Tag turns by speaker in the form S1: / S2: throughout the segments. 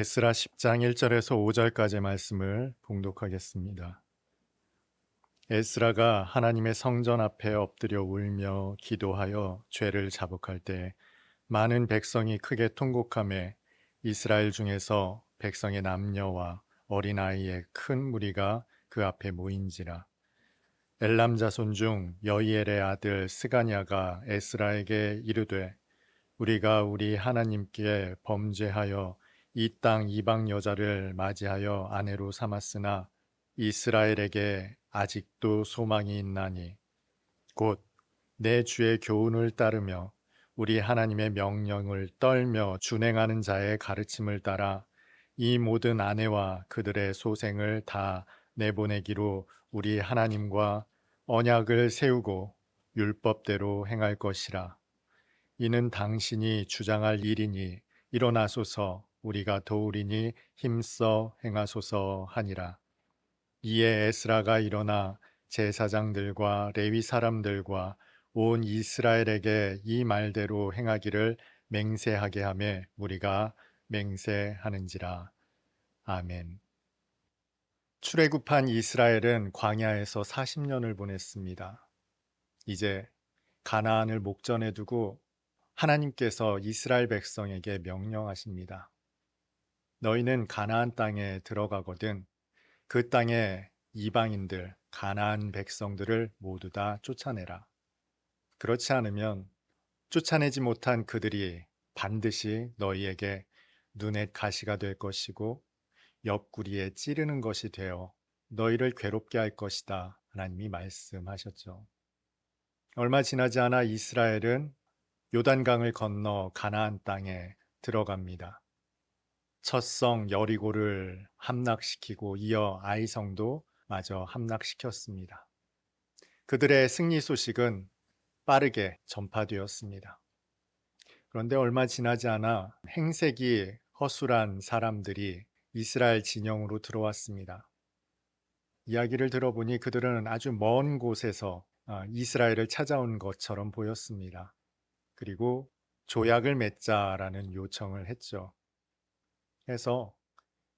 S1: 에스라 10장 1절에서 5절까지 말씀을 봉독하겠습니다. 에스라가 하나님의 성전 앞에 엎드려 울며 기도하여 죄를 자복할 때 많은 백성이 크게 통곡함에 이스라엘 중에서 백성의 남녀와 어린아이의 큰 무리가 그 앞에 모인지라 엘람 자손 중 여이엘의 아들 스가냐가 에스라에게 이르되 우리가 우리 하나님께 범죄하여 이 땅 이방 여자를 맞이하여 아내로 삼았으나 이스라엘에게 아직도 소망이 있나니 곧 내 주의 교훈을 따르며 우리 하나님의 명령을 떨며 준행하는 자의 가르침을 따라 이 모든 아내와 그들의 소생을 다 내보내기로 우리 하나님과 언약을 세우고 율법대로 행할 것이라. 이는 당신이 주장할 일이니 일어나소서 우리가 도우리니 힘써 행하소서 하니라. 이에 에스라가 일어나 제사장들과 레위 사람들과 온 이스라엘에게 이 말대로 행하기를 맹세하게 하며 우리가 맹세하는지라. 아멘. 출애굽한 이스라엘은 광야에서 40년을 보냈습니다. 이제 가나안을 목전에 두고 하나님께서 이스라엘 백성에게 명령하십니다. 너희는 가나안 땅에 들어가거든 그 땅에 이방인들, 가나안 백성들을 모두 다 쫓아내라. 그렇지 않으면 쫓아내지 못한 그들이 반드시 너희에게 눈에 가시가 될 것이고 옆구리에 찌르는 것이 되어 너희를 괴롭게 할 것이다. 하나님이 말씀하셨죠. 얼마 지나지 않아 이스라엘은 요단강을 건너 가나안 땅에 들어갑니다. 첫성 여리고를 함락시키고 이어 아이성도 마저 함락시켰습니다. 그들의 승리 소식은 빠르게 전파되었습니다. 그런데 얼마 지나지 않아 행색이 허술한 사람들이 이스라엘 진영으로 들어왔습니다. 이야기를 들어보니 그들은 아주 먼 곳에서 아, 이스라엘을 찾아온 것처럼 보였습니다. 그리고 조약을 맺자라는 요청을 했죠. 해서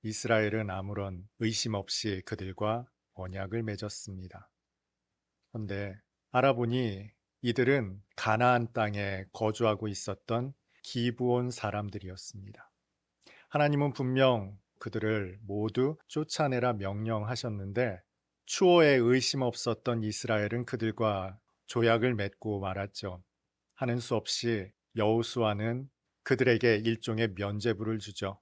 S1: 이스라엘은 아무런 의심 없이 그들과 언약을 맺었습니다. 그런데 알아보니 이들은 가나안 땅에 거주하고 있었던 기부온 사람들이었습니다. 하나님은 분명 그들을 모두 쫓아내라 명령하셨는데 추호에 의심 없었던 이스라엘은 그들과 조약을 맺고 말았죠. 하는 수 없이 여우수아는 그들에게 일종의 면죄부를 주죠.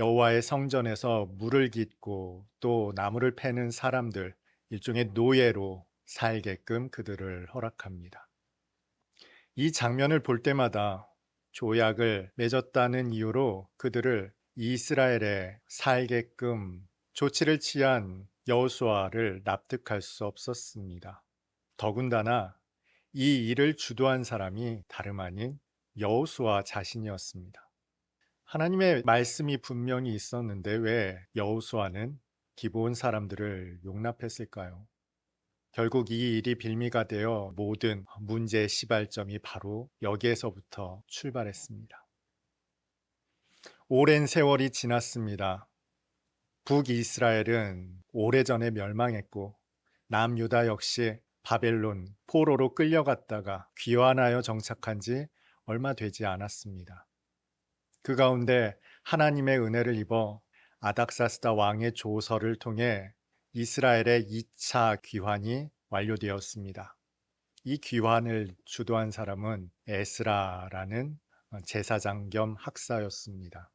S1: 여호와의 성전에서 물을 깃고 또 나무를 패는 사람들 일종의 노예로 살게끔 그들을 허락합니다. 이 장면을 볼 때마다 조약을 맺었다는 이유로 그들을 이스라엘에 살게끔 조치를 취한 여호수아를 납득할 수 없었습니다. 더군다나 이 일을 주도한 사람이 다름 아닌 여호수아 자신이었습니다. 하나님의 말씀이 분명히 있었는데 왜 여호수아는 기본 사람들을 용납했을까요? 결국 이 일이 빌미가 되어 모든 문제의 시발점이 바로 여기에서부터 출발했습니다. 오랜 세월이 지났습니다. 북이스라엘은 오래전에 멸망했고 남유다 역시 바벨론 포로로 끌려갔다가 귀환하여 정착한 지 얼마 되지 않았습니다. 그 가운데 하나님의 은혜를 입어 아닥사스다 왕의 조서를 통해 이스라엘의 2차 귀환이 완료되었습니다. 이 귀환을 주도한 사람은 에스라라는 제사장 겸 학사였습니다.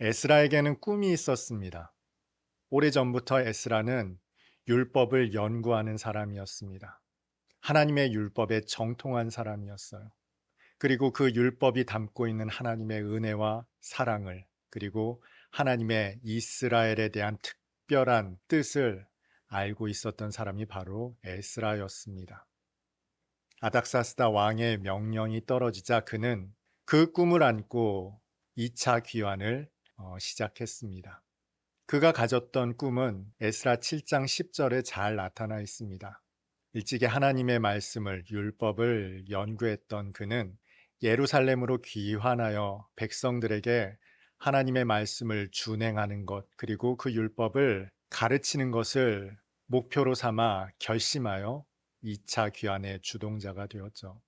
S1: 에스라에게는 꿈이 있었습니다. 오래전부터 에스라는 율법을 연구하는 사람이었습니다. 하나님의 율법에 정통한 사람이었어요. 그리고 그 율법이 담고 있는 하나님의 은혜와 사랑을 그리고 하나님의 이스라엘에 대한 특별한 뜻을 알고 있었던 사람이 바로 에스라였습니다. 아닥사스다 왕의 명령이 떨어지자 그는 그 꿈을 안고 2차 귀환을 어, 시작했습니다. 그가 가졌던 꿈은 에스라 7장 10절에 잘 나타나 있습니다. 일찍이 하나님의 말씀을 율법을 연구했던 그는 예루살렘으로 귀환하여 백성들에게 하나님의 말씀을 준행하는 것, 그리고 그 율법을 가르치는 것을 목표로 삼아 결심하여 2차 귀환의 주동자가 되었죠.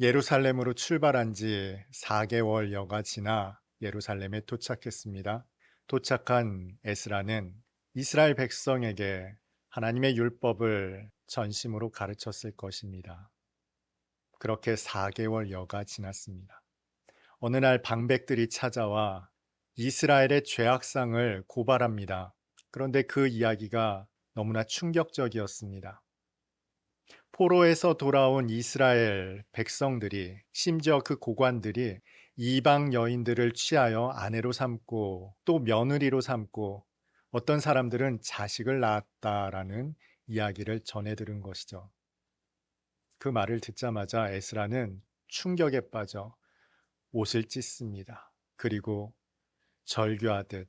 S1: 예루살렘으로 출발한 지 4개월여가 지나 예루살렘에 도착했습니다. 도착한 에스라는 이스라엘 백성에게 하나님의 율법을 전심으로 가르쳤을 것입니다. 그렇게 4개월여가 지났습니다. 어느 날 방백들이 찾아와 이스라엘의 죄악상을 고발합니다. 그런데 그 이야기가 너무나 충격적이었습니다. 포로에서 돌아온 이스라엘 백성들이 심지어 그 고관들이 이방 여인들을 취하여 아내로 삼고 또 며느리로 삼고 어떤 사람들은 자식을 낳았다라는 이야기를 전해 들은 것이죠. 그 말을 듣자마자 에스라는 충격에 빠져 옷을 찢습니다. 그리고 절규하듯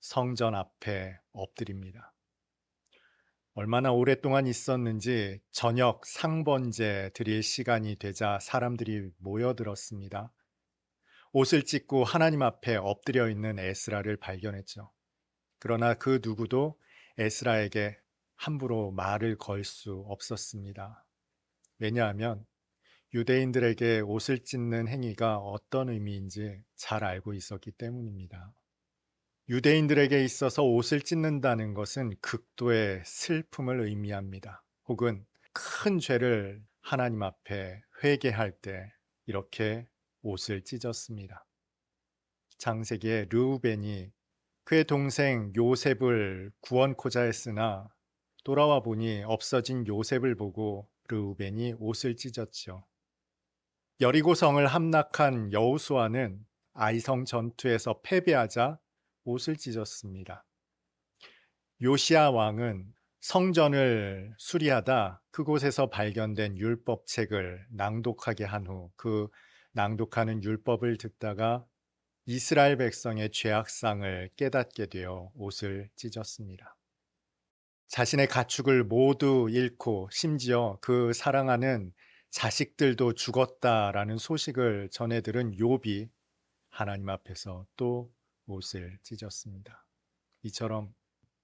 S1: 성전 앞에 엎드립니다. 얼마나 오랫동안 있었는지 저녁 상번제 드릴 시간이 되자 사람들이 모여들었습니다. 옷을 찢고 하나님 앞에 엎드려 있는 에스라를 발견했죠. 그러나 그 누구도 에스라에게 함부로 말을 걸 수 없었습니다. 왜냐하면 유대인들에게 옷을 찢는 행위가 어떤 의미인지 잘 알고 있었기 때문입니다. 유대인들에게 있어서 옷을 찢는다는 것은 극도의 슬픔을 의미합니다. 혹은 큰 죄를 하나님 앞에 회개할 때 이렇게 옷을 찢었습니다. 장세기에 르우벤이 그의 동생 요셉을 구원코자 했으나 돌아와 보니 없어진 요셉을 보고 르우벤이 옷을 찢었지요. 여리고성을 함락한 여우수아는 아이성 전투에서 패배하자 옷을 찢었습니다. 요시아 왕은 성전을 수리하다 그곳에서 발견된 율법책을 낭독하게 한 후 그 낭독하는 율법을 듣다가 이스라엘 백성의 죄악상을 깨닫게 되어 옷을 찢었습니다. 자신의 가축을 모두 잃고 심지어 그 사랑하는 자식들도 죽었다라는 소식을 전해 들은 욥이 하나님 앞에서 또 옷을 찢었습니다. 이처럼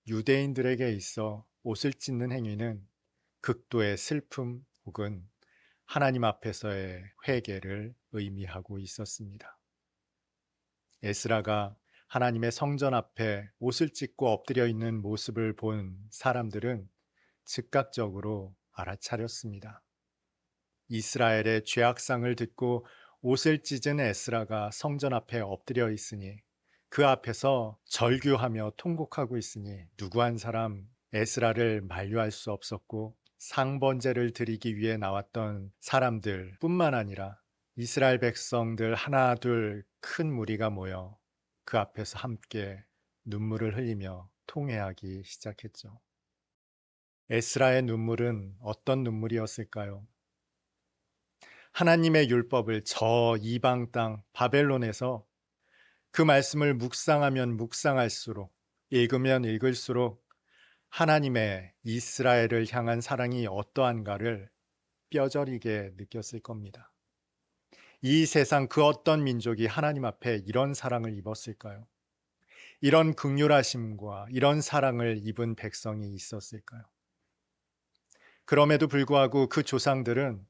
S1: 유대인들에게 있어 옷을 찢는 행위는 극도의 슬픔 혹은 하나님 앞에서의 회개를 의미하고 있었습니다. 에스라가 하나님의 성전 앞에 옷을 찢고 엎드려 있는 모습을 본 사람들은 즉각적으로 알아차렸습니다. 이스라엘의 죄악상을 듣고 옷을 찢은 에스라가 성전 앞에 엎드려 있으니 그 앞에서 절규하며 통곡하고 있으니 누구 한 사람 에스라를 만류할 수 없었고 상번제를 드리기 위해 나왔던 사람들 뿐만 아니라 이스라엘 백성들 하나 둘 큰 무리가 모여 그 앞에서 함께 눈물을 흘리며 통회하기 시작했죠. 에스라의 눈물은 어떤 눈물이었을까요? 하나님의 율법을 저 이방 땅 바벨론에서 그 말씀을 묵상하면 묵상할수록 읽으면 읽을수록 하나님의 이스라엘을 향한 사랑이 어떠한가를 뼈저리게 느꼈을 겁니다. 이 세상 그 어떤 민족이 하나님 앞에 이런 사랑을 입었을까요? 이런 극률하심과 이런 사랑을 입은 백성이 있었을까요? 그럼에도 불구하고 그 조상들은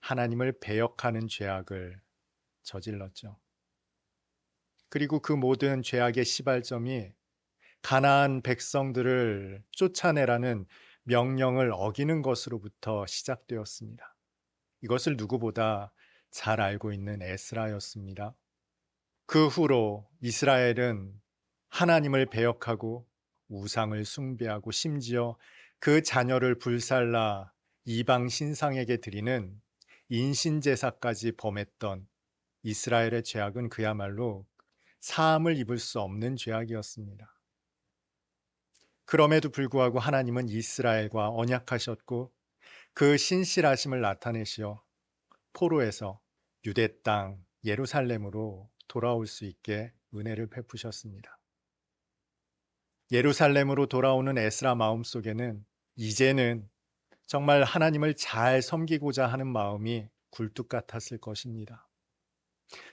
S1: 하나님을 배역하는 죄악을 저질렀죠. 그리고 그 모든 죄악의 시발점이 가나안 백성들을 쫓아내라는 명령을 어기는 것으로부터 시작되었습니다. 이것을 누구보다 잘 알고 있는 에스라였습니다. 그 후로 이스라엘은 하나님을 배역하고 우상을 숭배하고 심지어 그 자녀를 불살라 이방 신상에게 드리는 인신제사까지 범했던 이스라엘의 죄악은 그야말로 사함을 입을 수 없는 죄악이었습니다. 그럼에도 불구하고 하나님은 이스라엘과 언약하셨고 그 신실하심을 나타내시어 포로에서 유대 땅 예루살렘으로 돌아올 수 있게 은혜를 베푸셨습니다. 예루살렘으로 돌아오는 에스라 마음속에는 이제는 정말 하나님을 잘 섬기고자 하는 마음이 굴뚝 같았을 것입니다.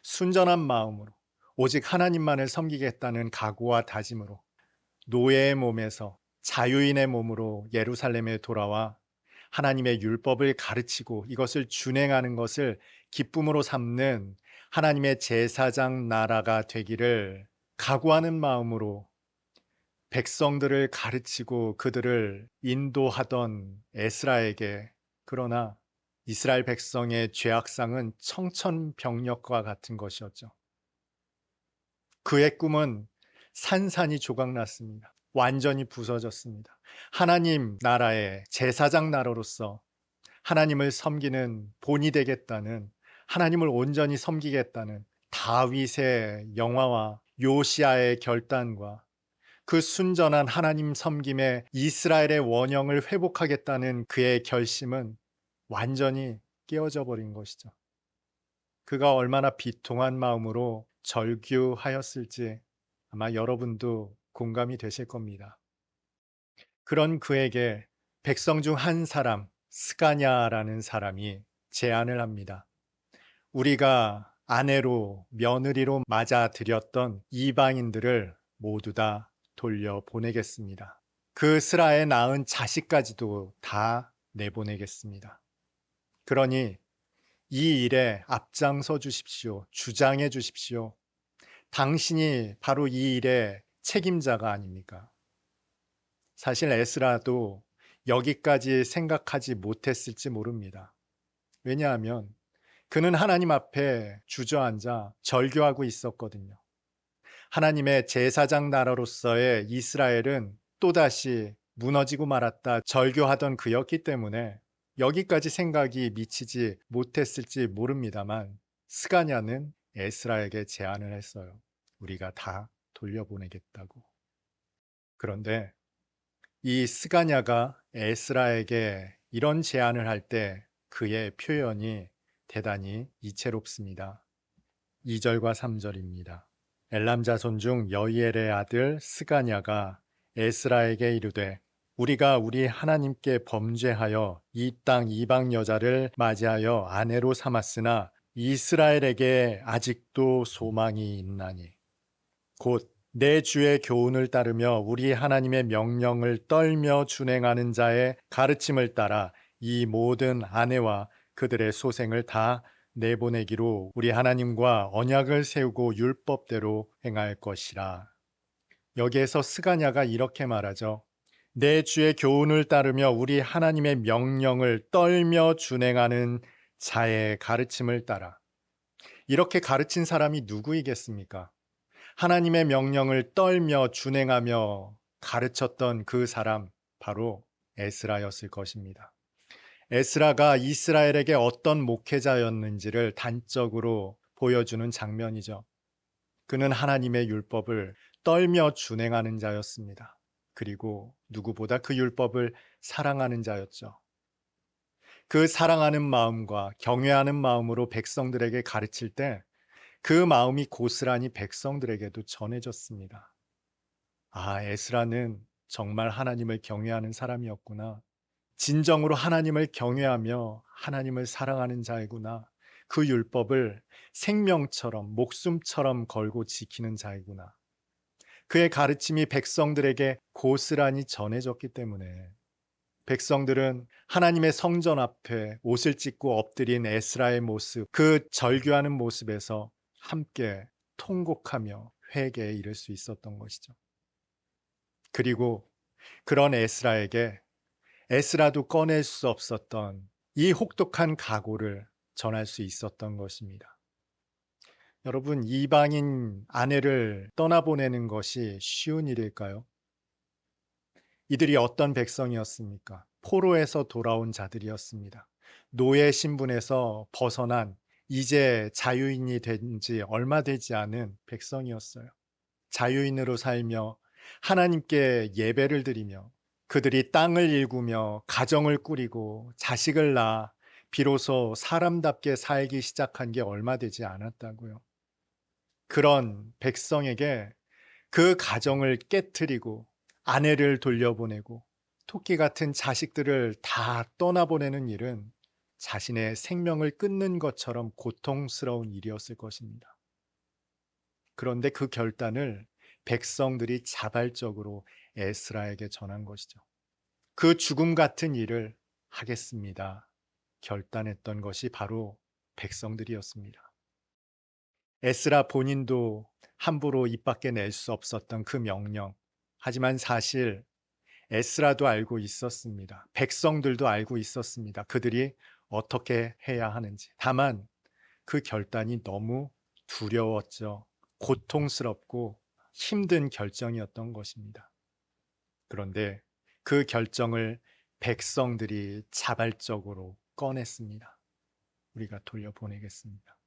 S1: 순전한 마음으로 오직 하나님만을 섬기겠다는 각오와 다짐으로 노예의 몸에서 자유인의 몸으로 예루살렘에 돌아와 하나님의 율법을 가르치고 이것을 준행하는 것을 기쁨으로 삼는 하나님의 제사장 나라가 되기를 각오하는 마음으로 백성들을 가르치고 그들을 인도하던 에스라에게 그러나 이스라엘 백성의 죄악상은 청천벽력과 같은 것이었죠. 그의 꿈은 산산이 조각났습니다. 완전히 부서졌습니다. 하나님 나라의 제사장 나라로서 하나님을 섬기는 본이 되겠다는 하나님을 온전히 섬기겠다는 다윗의 영화와 요시아의 결단과 그 순전한 하나님 섬김에 이스라엘의 원형을 회복하겠다는 그의 결심은 완전히 깨어져 버린 것이죠. 그가 얼마나 비통한 마음으로 절규하였을지 아마 여러분도 공감이 되실 겁니다. 그런 그에게 백성 중 한 사람, 스가냐라는 사람이 제안을 합니다. 우리가 아내로 며느리로 맞아들였던 이방인들을 모두 다 돌려 보내겠습니다. 그 스라에 낳은 자식까지도 다 내보내겠습니다. 그러니 이 일에 앞장서 주십시오. 주장해 주십시오. 당신이 바로 이 일의 책임자가 아닙니까? 사실 에스라도 여기까지 생각하지 못했을지 모릅니다. 왜냐하면 그는 하나님 앞에 주저앉아 절교하고 있었거든요. 하나님의 제사장 나라로서의 이스라엘은 또다시 무너지고 말았다 절교하던 그였기 때문에 여기까지 생각이 미치지 못했을지 모릅니다만 스가냐는 에스라에게 제안을 했어요. 우리가 다 돌려보내겠다고. 그런데 이 스가냐가 에스라에게 이런 제안을 할 때 그의 표현이 대단히 이채롭습니다. 2절과 3절입니다. 엘람 자손 중 여이엘의 아들 스가냐가 에스라에게 이르되 우리가 우리 하나님께 범죄하여 이 땅 이방 여자를 맞이하여 아내로 삼았으나 이스라엘에게 아직도 소망이 있나니 곧 내 주의 교훈을 따르며 우리 하나님의 명령을 떨며 준행하는 자의 가르침을 따라 이 모든 아내와 그들의 소생을 다 내보내기로 우리 하나님과 언약을 세우고 율법대로 행할 것이라. 여기에서 스가냐가 이렇게 말하죠. 내 주의 교훈을 따르며 우리 하나님의 명령을 떨며 준행하는 자의 가르침을 따라. 이렇게 가르친 사람이 누구이겠습니까? 하나님의 명령을 떨며 준행하며 가르쳤던 그 사람 바로 에스라였을 것입니다. 에스라가 이스라엘에게 어떤 목회자였는지를 단적으로 보여주는 장면이죠. 그는 하나님의 율법을 떨며 준행하는 자였습니다. 그리고 누구보다 그 율법을 사랑하는 자였죠. 그 사랑하는 마음과 경외하는 마음으로 백성들에게 가르칠 때 그 마음이 고스란히 백성들에게도 전해졌습니다. 아, 에스라는 정말 하나님을 경외하는 사람이었구나. 진정으로 하나님을 경외하며 하나님을 사랑하는 자이구나. 그 율법을 생명처럼, 목숨처럼 걸고 지키는 자이구나. 그의 가르침이 백성들에게 고스란히 전해졌기 때문에 백성들은 하나님의 성전 앞에 옷을 찢고 엎드린 에스라의 모습, 그 절규하는 모습에서 함께 통곡하며 회개에 이를 수 있었던 것이죠. 그리고 그런 에스라에게 에스라도 꺼낼 수 없었던 이 혹독한 각오를 전할 수 있었던 것입니다. 여러분, 이방인 아내를 떠나보내는 것이 쉬운 일일까요? 이들이 어떤 백성이었습니까? 포로에서 돌아온 자들이었습니다. 노예 신분에서 벗어난 이제 자유인이 된 지 얼마 되지 않은 백성이었어요. 자유인으로 살며 하나님께 예배를 드리며 그들이 땅을 일구며 가정을 꾸리고 자식을 낳아 비로소 사람답게 살기 시작한 게 얼마 되지 않았다고요. 그런 백성에게 그 가정을 깨뜨리고 아내를 돌려보내고 토끼 같은 자식들을 다 떠나보내는 일은 자신의 생명을 끊는 것처럼 고통스러운 일이었을 것입니다. 그런데 그 결단을 백성들이 자발적으로 에스라에게 전한 것이죠. 그 죽음 같은 일을 하겠습니다. 결단했던 것이 바로 백성들이었습니다. 에스라 본인도 함부로 입 밖에 낼 수 없었던 그 명령. 하지만 사실 에스라도 알고 있었습니다. 백성들도 알고 있었습니다. 그들이 어떻게 해야 하는지. 다만 그 결단이 너무 두려웠죠. 고통스럽고 힘든 결정이었던 것입니다. 그런데 그 결정을 백성들이 자발적으로 꺼냈습니다. 우리가 돌려보내겠습니다.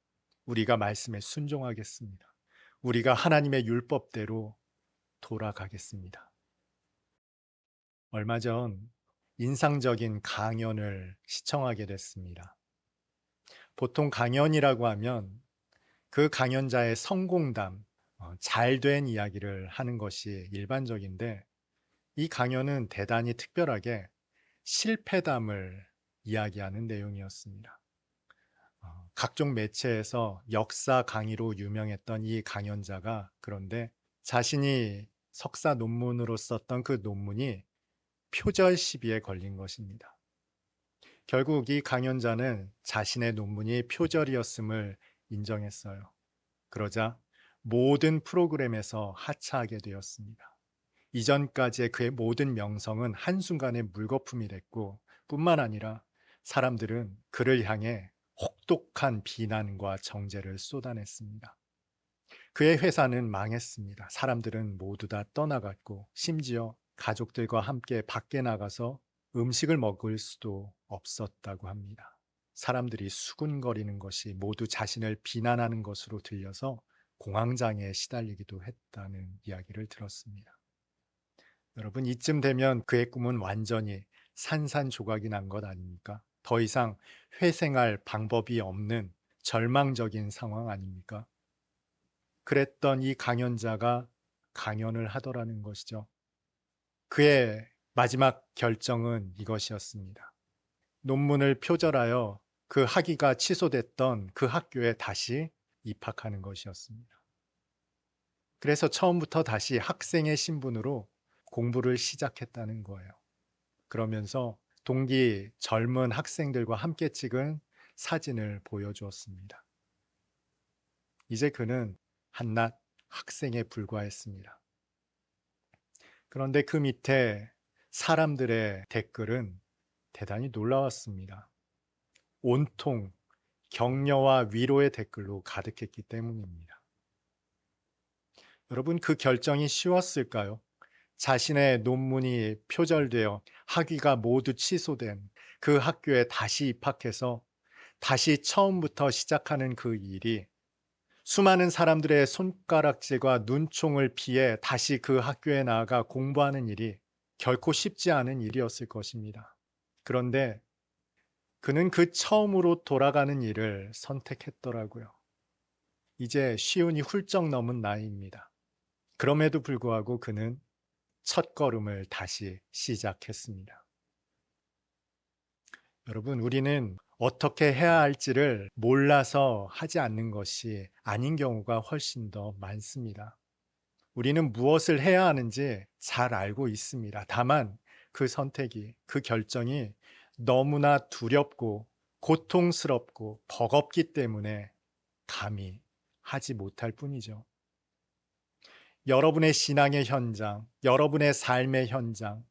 S1: 우리가 말씀에 순종하겠습니다. 우리가 하나님의 율법대로 돌아가겠습니다. 얼마 전 인상적인 강연을 시청하게 됐습니다. 보통 강연이라고 하면 그 강연자의 성공담, 어, 잘된 이야기를 하는 것이 일반적인데 이 강연은 대단히 특별하게 실패담을 이야기하는 내용이었습니다. 어, 각종 매체에서 역사 강의로 유명했던 이 강연자가 그런데 자신이 석사 논문으로 썼던 그 논문이 표절 시비에 걸린 것입니다. 결국 이 강연자는 자신의 논문이 표절이었음을 인정했어요. 그러자 모든 프로그램에서 하차하게 되었습니다. 이전까지의 그의 모든 명성은 한순간에 물거품이 됐고 뿐만 아니라 사람들은 그를 향해 혹독한 비난과 정죄를 쏟아냈습니다. 그의 회사는 망했습니다. 사람들은 모두 다 떠나갔고 심지어 가족들과 함께 밖에 나가서 음식을 먹을 수도 없었다고 합니다. 사람들이 수군거리는 것이 모두 자신을 비난하는 것으로 들려서 공황장애에 시달리기도 했다는 이야기를 들었습니다. 여러분, 이쯤 되면 그의 꿈은 완전히 산산조각이 난 것 아닙니까? 더 이상 회생할 방법이 없는 절망적인 상황 아닙니까? 그랬던 이 강연자가 강연을 하더라는 것이죠. 그의 마지막 결정은 이것이었습니다. 논문을 표절하여 그 학위가 취소됐던 그 학교에 다시 입학하는 것이었습니다. 그래서 처음부터 다시 학생의 신분으로 공부를 시작했다는 거예요. 그러면서 동기 젊은 학생들과 함께 찍은 사진을 보여주었습니다. 이제 그는 한낱 학생에 불과했습니다. 그런데 그 밑에 사람들의 댓글은 대단히 놀라웠습니다. 온통 격려와 위로의 댓글로 가득했기 때문입니다. 여러분, 그 결정이 쉬웠을까요? 자신의 논문이 표절되어 학위가 모두 취소된 그 학교에 다시 입학해서 다시 처음부터 시작하는 그 일이 수많은 사람들의 손가락질과 눈총을 피해 다시 그 학교에 나아가 공부하는 일이 결코 쉽지 않은 일이었을 것입니다. 그런데 그는 그 처음으로 돌아가는 일을 선택했더라고요. 이제 시운이 훌쩍 넘은 나이입니다. 그럼에도 불구하고 그는 첫 걸음을 다시 시작했습니다. 여러분, 우리는 어떻게 해야 할지를 몰라서 하지 않는 것이 아닌 경우가 훨씬 더 많습니다. 우리는 무엇을 해야 하는지 잘 알고 있습니다. 다만 그 선택이, 그 결정이 너무나 두렵고 고통스럽고 버겁기 때문에 감히 하지 못할 뿐이죠. 여러분의 신앙의 현장, 여러분의 삶의 현장,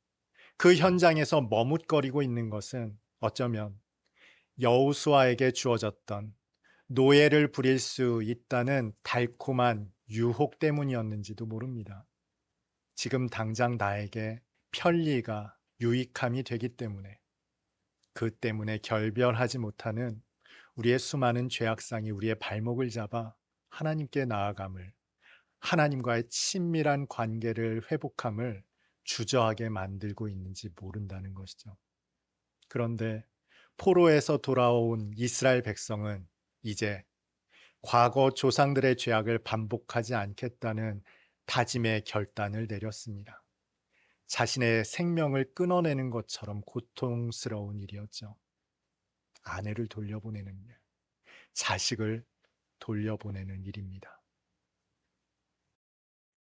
S1: 그 현장에서 머뭇거리고 있는 것은 어쩌면 여우수아에게 주어졌던 노예를 부릴 수 있다는 달콤한 유혹 때문이었는지도 모릅니다. 지금 당장 나에게 편리가 유익함이 되기 때문에 그 때문에 결별하지 못하는 우리의 수많은 죄악상이 우리의 발목을 잡아 하나님께 나아감을 하나님과의 친밀한 관계를 회복함을 주저하게 만들고 있는지 모른다는 것이죠. 그런데 포로에서 돌아온 이스라엘 백성은 이제 과거 조상들의 죄악을 반복하지 않겠다는 다짐의 결단을 내렸습니다. 자신의 생명을 끊어내는 것처럼 고통스러운 일이었죠. 아내를 돌려보내는 일, 자식을 돌려보내는 일입니다.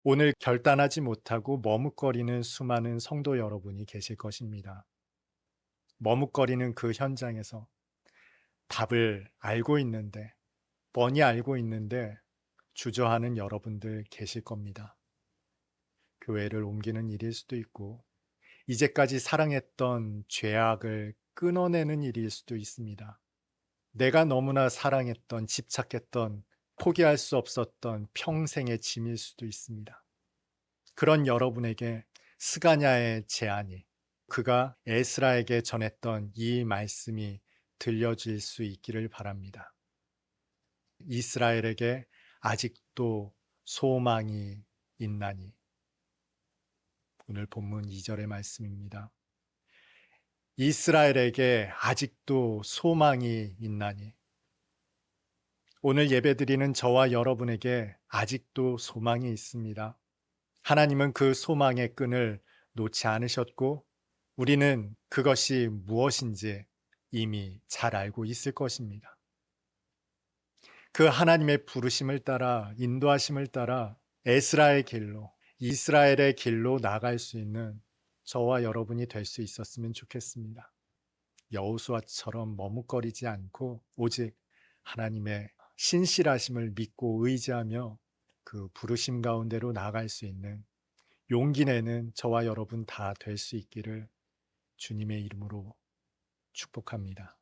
S1: 오늘 결단하지 못하고 머뭇거리는 수많은 성도 여러분이 계실 것입니다. 머뭇거리는 그 현장에서 답을 알고 있는데, 뻔히 알고 있는데 주저하는 여러분들 계실 겁니다. 교회를 옮기는 일일 수도 있고, 이제까지 사랑했던 죄악을 끊어내는 일일 수도 있습니다. 내가 너무나 사랑했던, 집착했던, 포기할 수 없었던 평생의 짐일 수도 있습니다. 그런 여러분에게 스가냐의 제안이 그가 에스라에게 전했던 이 말씀이 들려질 수 있기를 바랍니다. 이스라엘에게 아직도 소망이 있나니. 오늘 본문 2절의 말씀입니다. 이스라엘에게 아직도 소망이 있나니. 오늘 예배드리는 저와 여러분에게 아직도 소망이 있습니다. 하나님은 그 소망의 끈을 놓지 않으셨고, 우리는 그것이 무엇인지 이미 잘 알고 있을 것입니다. 그 하나님의 부르심을 따라, 인도하심을 따라 에스라의 길로, 이스라엘의 길로 나갈 수 있는 저와 여러분이 될 수 있었으면 좋겠습니다. 여호수아처럼 머뭇거리지 않고 오직 하나님의 신실하심을 믿고 의지하며 그 부르심 가운데로 나갈 수 있는 용기 내는 저와 여러분 다 될 수 있기를 주님의 이름으로 축복합니다.